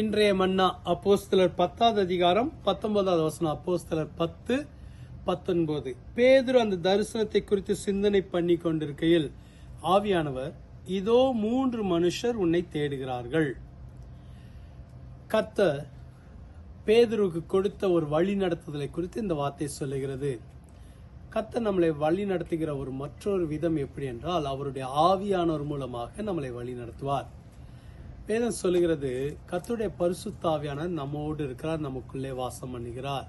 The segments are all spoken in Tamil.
இன்றைய மன்னா அப்போஸ்தலர் பத்தாவது அதிகாரம் பத்தொன்பதாவது வசனம். அப்போஸ்தலர் பத்து பத்தொன்பது. பேதுரு அந்த தரிசனத்தை குறித்து சிந்தனை பண்ணி கொண்டிருக்கையில் ஆவியானவர் இதோ மூன்று மனுஷர் உன்னை தேடுகிறார்கள். கத்த பேதுருக்கு கொடுத்த ஒரு வழி நடத்துதலை குறித்து இந்த வார்த்தை சொல்லுகிறது. கத்த நம்மளை வழி நடத்துகிற ஒரு மற்றொரு விதம் எப்படி என்றால் அவருடைய ஆவியானவர் மூலமாக நம்மளை வழி நடத்துவார். வேதம் சொல்லுகிறது கத்துடைய பரிசுத்தாவியான நம்மோடு இருக்கிறார் நமக்குள்ளே வாசம் பண்ணுகிறார்.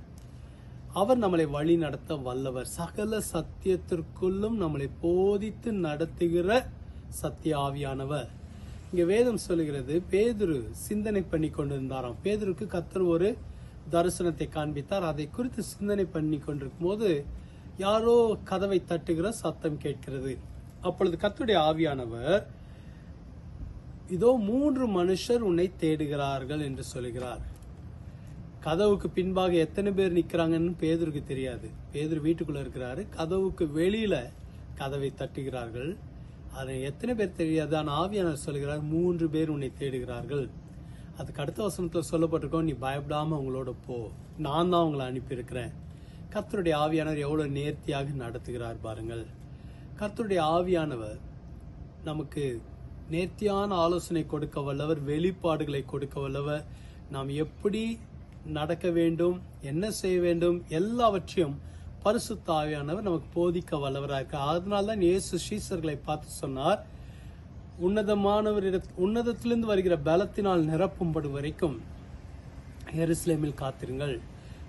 அவர் நம்மளை வழி நடத்த வல்லவர். சகல சத்தியத்திற்குள்ளும் நம்மளை போதித்து நடத்துகிற சத்திய ஆவியானவர். இங்க வேதம் சொல்லுகிறது பேதுரு சிந்தனை பண்ணி கொண்டிருந்தாராம். பேதுருக்கு கத்தர் ஒரு தரிசனத்தை காண்பித்தார். அதை குறித்து சிந்தனை பண்ணி கொண்டிருக்கும் போது யாரோ கதவை தட்டுகிற சத்தம் கேட்கிறது. அப்பொழுது கத்துடைய ஆவியானவர் இதோ மூன்று மனுஷர் உன்னை தேடுகிறார்கள் என்று சொல்லுகிறார் கதவுக்கு பின்பாக எத்தனை பேர் நிற்கிறாங்கன்னு பேதருக்கு தெரியாது. பேதர் வீட்டுக்குள்ள இருக்கிறாரு. கதவுக்கு வெளியில கதவை தட்டுகிறார்கள். அதை எத்தனை பேர் தெரியாது. ஆனால் ஆவியானவர் சொல்லுகிறார் மூன்று பேர் உன்னை தேடுகிறார்கள். அதுக்கு அடுத்த வசனத்தில் சொல்லப்பட்டிருக்கோம் நீ பயப்படாமல் அவங்களோட போ. நான் தான் அவங்களை அனுப்பியிருக்கிறேன். கர்த்தருடைய ஆவியானவர் எவ்வளோ நேர்த்தியாக நடத்துகிறார் பாருங்கள். கர்த்தருடைய ஆவியானவர் நமக்கு நேர்த்தியான ஆலோசனை கொடுக்க வல்லவர் வெளிப்பாடுகளை கொடுக்க வல்லவர். நாம் எப்படி நடக்க வேண்டும் என்ன செய்ய வேண்டும் எல்லாவற்றையும் பரிசு தாவியானவர் நமக்கு போதிக்க வல்லவராக. இருக்க அதனால தான் இயேசு ஸ்ரீசர்களை பார்த்து சொன்னார் உன்னதமானவரிட உன்னதத்திலிருந்து வருகிற பலத்தினால் நிரப்பும்படும் வரைக்கும் எருசலேமில் காத்திருங்கள்.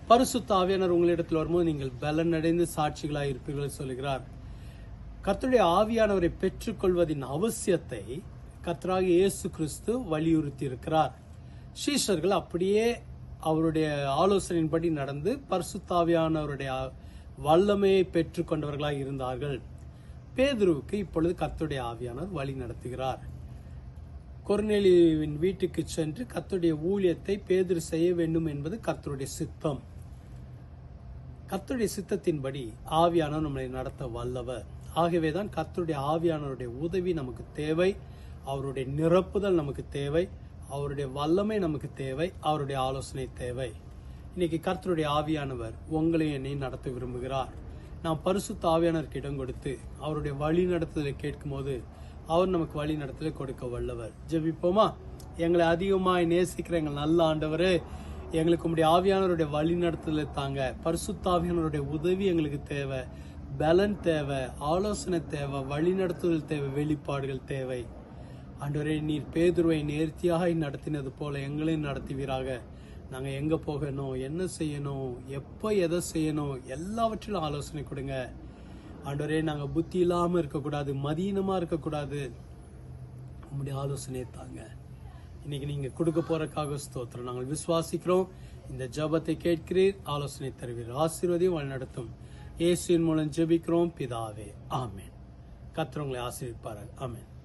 பரிசு ஆவியானவர் உங்களிடத்தில் வரும்போது நீங்கள் பலனடைந்து சாட்சிகளாக இருப்பீர்கள் சொல்கிறார் கர்த்தருடைய ஆவியானவரை பெற்றுக்கொள்வதின் அவசியத்தை கர்த்தராக இயேசு கிறிஸ்து வலியுறுத்தி இருக்கிறார் சீஷர்கள் அப்படியே அவருடைய ஆலோசனையின்படி நடந்து பரிசுத்தாவியானவருடைய வல்லமையை பெற்றுக்கொண்டவர்களாக இருந்தார்கள். பேதுருவுக்கு இப்பொழுது கர்த்தருடைய ஆவியானவர் வழி நடத்துகிறார். கொர்நேலியுவின் வீட்டுக்கு சென்று கர்த்தருடைய ஊழியத்தை பேதுரு செய்ய வேண்டும் என்பது கர்த்தருடைய சித்தம். கர்த்தருடைய சித்தத்தின்படி ஆவியானவர் நம்மளை நடத்த வல்லவர். ஆகவேதான் கர்த்தருடைய ஆவியானவருடைய உதவி நமக்கு தேவை. அவருடைய நிரப்புதல் நமக்கு தேவை. அவருடைய வல்லமை நமக்கு தேவை. அவருடைய ஆலோசனை தேவை. இன்னைக்கு கர்த்தருடைய ஆவியானவர் உங்களையும் என்னையும் நடத்த விரும்புகிறார். நாம் பரிசுத்த ஆவியானவருக்கு இடம் கொடுத்து அவருடைய வழி நடத்துதலை கேட்கும்போது அவர் நமக்கு வழி நடத்தலை கொடுக்க வல்லவர். ஜெபிப்போமா? எங்களை அதிகமாக நேசிக்கிற எங்கள் நல்ல ஆண்டவர் எங்களுக்கு உங்களுடைய ஆவியானவருடைய வழி நடத்துதலை தாங்க. பரிசுத்த ஆவியானவருடைய உதவி எங்களுக்கு தேவை. பலன் தேவை ஆலோசனை தேவை வழிநடத்துதல் தேவை வெளிப்பாடுகள் தேவை. ஆண்டவரே நீர் பேதுருவை நேர்த்தியாக நடத்தினது போல எங்களையும் நடத்துவீராக. நாங்கள் எங்கே போகணும் என்ன செய்யணும் எப்போ எதை செய்யணும் எல்லாவற்றிலும் ஆலோசனை கொடுங்க. ஆண்டவரே நாங்கள் புத்தி இல்லாமல் இருக்கக்கூடாது மதீனமாக இருக்கக்கூடாது. உங்களுடைய ஆலோசனையை தாங்க. இன்னைக்கு நீங்கள் கொடுக்க போகிறக்காக ஸ்தோத்திரம். நாங்கள் விசுவாசிக்கிறோம். இந்த ஜபத்தை கேட்கிறீர் ஆலோசனை தருவீர். ஆசீர்வதியும் வழிநடத்தும். இயேசுவின் மூலம் ஜெபிக்கிறோம். பிதாவே ஆமேன். கத்திரவங்களை உங்களை ஆமேன்.